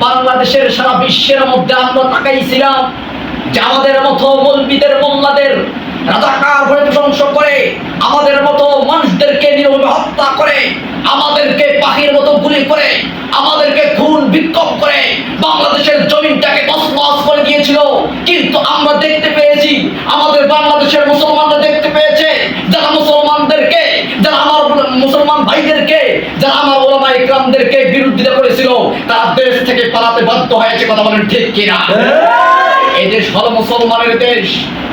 বাংলাদেশের সারা বিশ্বের মধ্যে আমরা তাকাইছিলাম যে আমাদের মতো মলবিদের মোল্লাদের রাজাকার হয়ে প্রশংসা করে আমাদের মতো মানুষদেরকে নিরবে হত্যা করে আমাদেরকে পাখির মতো গুলি করে আমাদেরকে খুন বিক্ষোভ করে বাংলাদেশের জমিনটাকে তসনস করে দিয়েছিল। কিন্তু আমরা দেখতে পেয়েছি আমাদের বাংলাদেশের মুসলমানরা দেখতে পেয়েছে যারা মুসলমানদেরকে যারা আমার মুসলমান ভাইদেরকে যারা আমার ওলামা ইকরামদেরকে বিরোধিতা করেছিল তারা দেশ থেকে পালাতে বাধ্য হয়েছে কথা বলেন ঠিক কিনা? এদেশ হলো মুসলমানের দেশ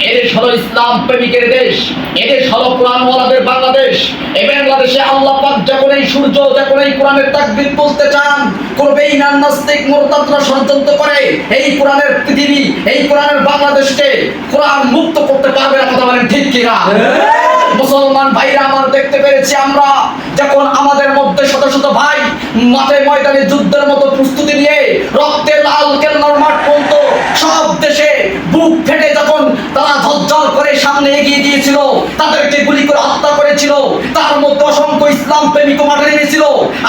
এদেশ হলো ইসলাম প্রেমিকের দেশ এদেশ হলো কোরআনওয়ালাদের বাংলাদেশ। এই বাংলাদেশে আল্লাহ পাক যখন এই সূর্য যখন এই কোরআনের তাকবীর তুলতে চান করবেই না নাস্তিক মোরতাদরা ষড়যন্ত্র করে এই কোরআনের পৃথিবী এই কোরআনের বাংলাদেশকে কোরআন মুক্ত করতে পারবে না কথা বলেন ঠিক কিনা? মুসলমান ভাইরা আমার দেখতে পেরেছি আমরা। যখন আমাদের মধ্যে শত শত ভাই মাঠে ময়দানে যুদ্ধের মতো প্রস্তুতি নিয়ে রক্তে লাল কেল্লার মাঠ পর্যন্ত সব দেশে বুক ফেটে যখন তারা ঝরঝর করে সামনে এগিয়ে দিয়েছিল তাদেরকে গুলি করে হত্যা করেছিল, তার মধ্যে অসংখ্য ইসলাম প্রেমিক মাঠে নেমেছিল।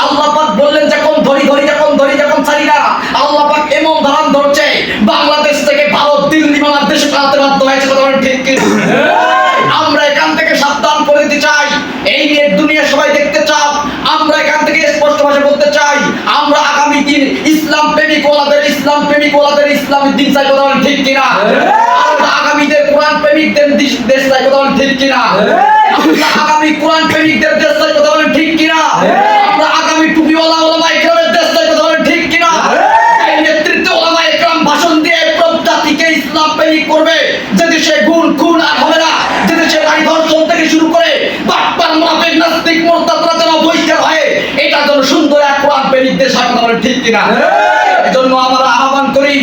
আল্লাহ পাক বললেন, যখন ধরি ধরি যখন ধরি যখন ছাড়ি না, আল্লাহ পাক এমন ধারণ ধরছে, বাংলাদেশ থেকে ভারত, দিল্লি, বাংলাদেশে পালাতে বাধ্য হয়েছে। কথা ঠিক কি আমরা এখান থেকে সাবধান করে দিতে চাই এই নিয়ে দুনিয়া সবাই দেখতে চাও আমরা এখান থেকে স্পষ্ট ভাষা বলতে চাই আমরা আগামী দিন ইসলাম প্রেমিক ওলাদের ইসলাম প্রেমিক ওলাদের ইসলামের দিন চাই কথা ঠিক কিনা? আমরা আগামীদের কোরআন প্রেমিকদের দেশ চাই কথা ঠিক কিনা? আমরা আগামী কোরআন প্রেমিকদের দেশ চাই কথা ঠিক কিনা? আমরা আগামী টুপিওয়ালা ওলামা ইকরামের দেশ চাই কথা ঠিক কিনা? এই নেতৃত্বে ওলামা ইকরাম ভাষণ দিয়ে সব জাতিকে ইসলাম প্রেমিক করবে। যে দেশে গুণ খুন আর হবে না যে দেশে নারী ধর্ষণ থেকে শুরু করে বাটপার মুনাফিক নাস্তিক মোরতাদরা যেন বহিষ্কার হয় এটা যেন সুন্দর এক কোরআন প্রেমিক দেশ হয় কথা বলেন ঠিক কিনা? এজন্য আমরা আহ্বান করি,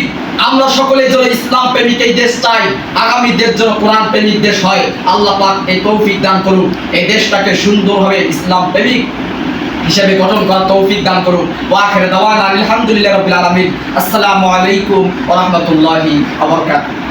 আমরা সকলে যেন ইসলাম প্রেমিক এই দেশ চাই, আগামী দেশ যেন কোরআন প্রেমিক দেশ হয়। আল্লাহ পাক এই তৌফিক দান করুন এই দেশটাকে সুন্দরভাবে ইসলাম প্রেমিক হিসেবে গঠন করার তৌফিক দান করুন ওয়াখের দাওয়ান আলহামদুলিল্লাহ রবিল আলমিন। আসসালামু আলাইকুম ওয়া রাহমাতুল্লাহি ওয়া বারাকাতুহু।